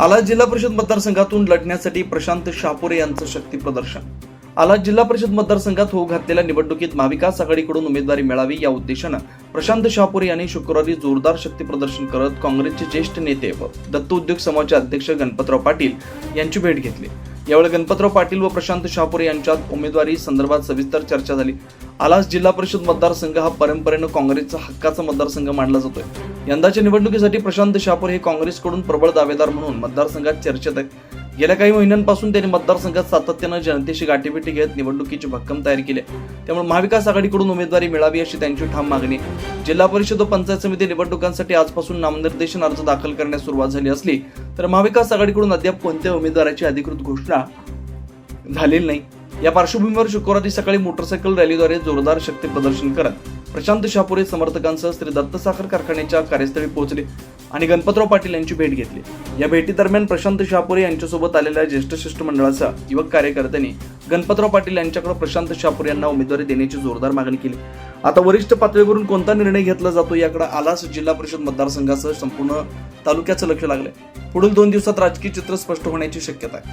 आला जिल्हा परिषद मतदारसंघातून लढण्यासाठी प्रशांत शापुरे यांचं शक्ती प्रदर्शन. आला जिल्हा परिषद मतदारसंघात होऊ घातलेल्या निवडणुकीत महाविकास आघाडीकडून उमेदवारी मिळावी या उद्देशानं प्रशांत शापुरे यांनी शुक्रवारी जोरदार शक्ती प्रदर्शन करत काँग्रेसचे ज्येष्ठ नेते व दत्त उद्योग समाजाचे अध्यक्ष गणपतराव पाटील यांची भेट घेतली. यावेळी गणपतराव पाटील व प्रशांत शहापुरे यांच्यात उमेदवारी संदर्भात सविस्तर चर्चा झाली. आलास जिल्हा परिषद मतदारसंघ हा परंपरेनं काँग्रेसचा हक्काचा मतदारसंघ मानला जातोय. यंदाच्या निवडणुकीसाठी प्रशांत शापूर हे काँग्रेसकडून प्रबळ दावेदार म्हणून मतदारसंघात चर्चेत आहेत. गेल्या काही महिन्यांपासून त्यांनी मतदारसंघात सातत्यानं जनतेशी गाठीभेटी घेत निवडणुकीची भक्कम तयारी केली त्यामुळे महाविकास आघाडीकडून उमेदवारी मिळावी अशी त्यांची ठाम मागणी जिल्हा परिषद व पंचायत समिती निवडणुकांसाठी आजपासून नामनिर्देशन अर्ज दाखल करण्यास सुरुवात झाली असली तर महाविकास आघाडीकडून अद्याप कोणत्या उमेदवाराची अधिकृत घोषणा झालेली नाही. या पार्श्वभूमीवर शुक्रवारी सकाळी मोटरसायकल रॅलीद्वारे जोरदार शक्ती प्रदर्शन करत प्रशांत शापुरे समर्थकांसह श्री दत्त साखर कारखान्याच्या कार्यस्थळी पोहोचले. आणि गणपतराव पाटील यांची भेट घेतली. या भेटीदरम्यान प्रशांत शापुरे यांच्यासोबत आलेल्या ज्येष्ठ शिष्टमंडळाच्या युवक कार्यकर्त्यांनी गणपतराव पाटील यांच्याकडे प्रशांत शापुरे यांना उमेदवारी देण्याची जोरदार मागणी केली. आता वरिष्ठ पातळीवरून कोणता निर्णय घेतला जातो याकडे आलास जिल्हा परिषद मतदारसंघासह संपूर्ण तालुक्याचं लक्ष लागले पुढील दोन दिवसात राजकीय चित्र स्पष्ट होण्याची शक्यता आहे.